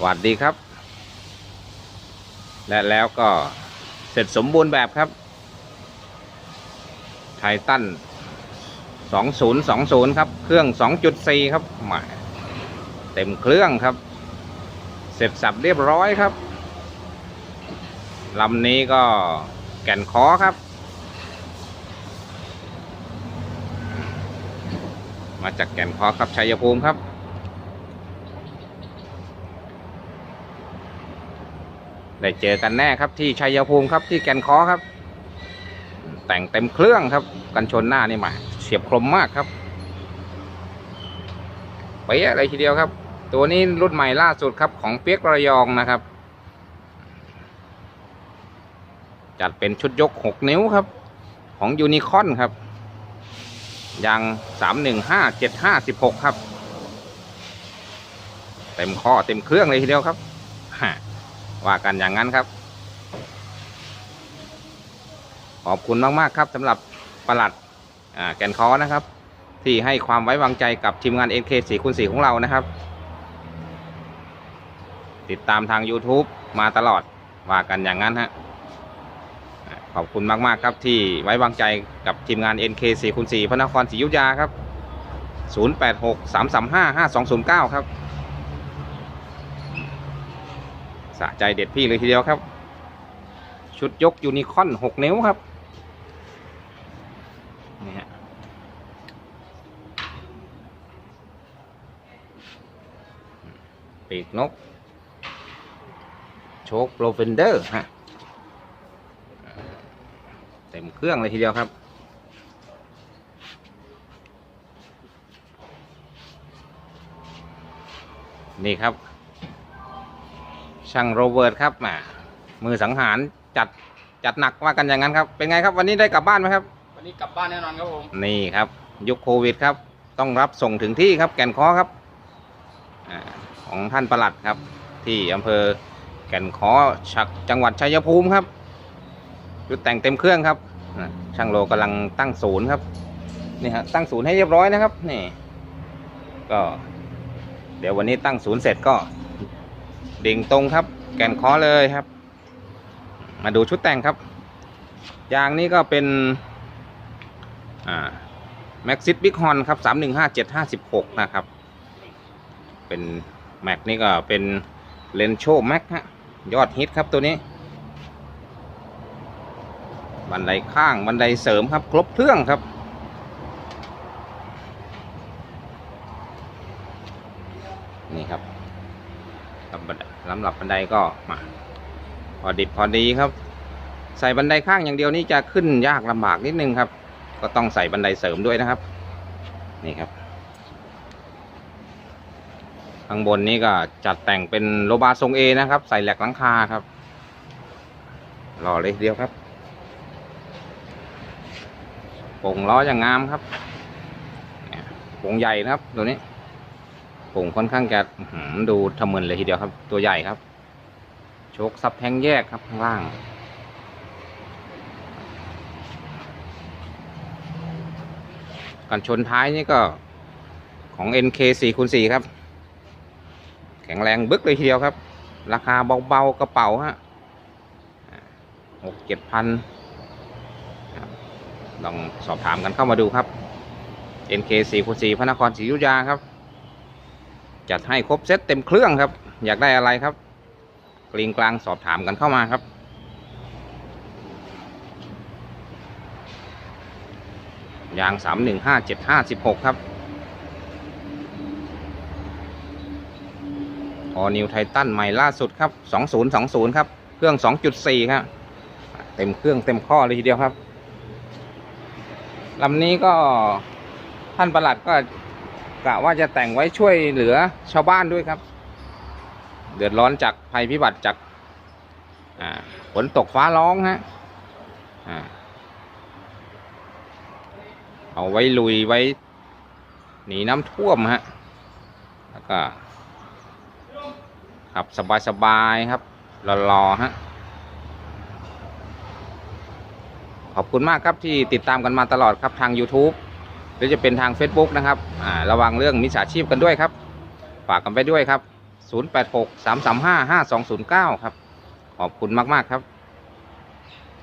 หวัดดีครับ และแล้วก็เสร็จสมบูรณ์แบบครับ ไททัน2020 ครับ เครื่อง 2.4 ครับหมาเต็มเครื่องครับ เสร็จสับเรียบร้อยครับลำนี้ก็แก่นคอครับ มาจากแก่นคอครับชัยภูมิครับ ได้เจอกันแน่ครับที่ชัยภูมิครับที่แก่นคอครับ แต่งเต็มเครื่องครับ กันชนหน้านี่หมาเฉียบคมมากครับเป๊ะอะไรทีเดียวครับ ตัวนี้รุ่นใหม่ล่าสุดครับของเปียกระยองนะครับ จัดเป็นชุดยก 6 นิ้วครับ ของยูนิคอนครับยาง3157516ครับ เต็มข้อเต็มเครื่องเลยทีเดียวครับ ว่ากันอย่างนั้นครับ ขอบคุณมากๆครับสำหรับประหลัดแกนคอนะครับ ที่ให้ความไว้วางใจกับทีมงาน NK 4คูณ4ของเรานะครับ ติดตามทาง YouTube มาตลอดว่ากันอย่างนั้นฮะขอบคุณมาก ๆ ครับที่ไว้วางใจกับทีมงาน NK 4คูณ4พระนครศรีอยุธยาครับ 086 335 5209 ครับ สะใจเด็ดพี่เลยทีเดียวครับ ชุดยกยูนิคอน6นิ้วครับนี่ฮะปีกนก โชคโปรเฟนเดอร์ฮะเต็มเครื่องเลยทีเดียวครับนี่ครับ ช่างโรเบิร์ตครับมามือสังหารจัดจัดหนักว่ากันอย่างนั้นครับ เป็นไงครับวันนี้ได้กลับบ้านไหมครับ วันนี้กลับบ้านแน่นอนครับผม นี่ครับ ยุคโควิดครับ ต้องรับส่งถึงที่ครับ แก่นค้อครับอาของท่านประหลัดครับ ที่อำเภอแก่นค้อชักจังหวัดชัยภูมิครับชุดแต่งเต็มเครื่องครับอ่าช่างโลกำลังตั้งศูนย์ครับนี่ฮะตั้งศูนย์ให้เรียบร้อยนะครับนี่ก็ เดี๋ยววันนี้ตั้งศูนย์เสร็จก็ ดิ่งตรงครับ แก่นคอเลยครับ มาดูชุดแต่งครับ ยางนี้ก็เป็นอ่าแม็กซิสบิ๊กฮอนครับสามหนึ่งห้าเจ็ดห้าสิบหกนะครับ เป็นแม็กนี่ก็เป็นเลนโชแม็กฮะยอดฮิตครับตัวนี้ บันไดข้างบันไดเสริมครับ ครบเครื่องครับ นี่ครับลำบันไดลำหรับบันไดก็มาพอดิบพอดีครับ ใส่บันไดข้างอย่างเดียวนี่จะขึ้นยากลำบากนิดนึงครับ ก็ต้องใส่บันไดเสริมด้วยนะครับ นี่ครับข้างบนนี้ก็จัดแต่งเป็นโลบาทรงเอนะครับ ใส่แหลกหลังคาครับหล่อเลยเดียวครับโป่งล้ออย่างงามครับโป่งใหญ่นะครับตัวนี้ ป่งค่อนข้างจะดูทะมึนเลยทีเดียวครับ ตัวใหญ่ครับ โชคซับแทงแยกครับข้างล่างกันชนท้ายนี่ก็ของ NK 4คูณ4ครับ แข็งแรงบึกเลยทีเดียวครับ ราคาเบาๆกระเป๋าฮะหกเจ็ดพันลองสอบถามกันเข้ามาดูครับ NK 4คูณ4พระนครศรีอยุธยาครับ จัดให้ครบเซตเต็มเครื่องครับ อยากได้อะไรครับกลิงกลางสอบถามกันเข้ามาครับยางสามหนึ่งห้าเจ็ดห้าสิบหกครับออนิวไททันใหม่ล่าสุดครับสองศูนย์สองศูนย์ครับ เครื่องสองจุดสี่ครับ เต็มเครื่องเต็มข้อเลยทีเดียวครับลำนี้ก็ท่านประหลัดก็ กะว่าจะแต่งไว้ช่วยเหลือชาวบ้านด้วยครับ เดือดร้อนจากภัยพิบัติจากฝนตกฟ้าร้องฮะอ่าเอาไว้ลุยไว้ หนีน้ำท่วมฮะแล้วก็ขับสบายๆครับรอๆฮะขอบคุณมากครับที่ติดตามกันมาตลอดครับทาง YouTube รือจะเป็นทาง Facebook นะครับอ่าระวังเรื่องมิจฉาชีพกันด้วยครับ ฝากกันไปด้วยครับ 086 335 5209 ครับ ขอบคุณมาก ๆ ครับ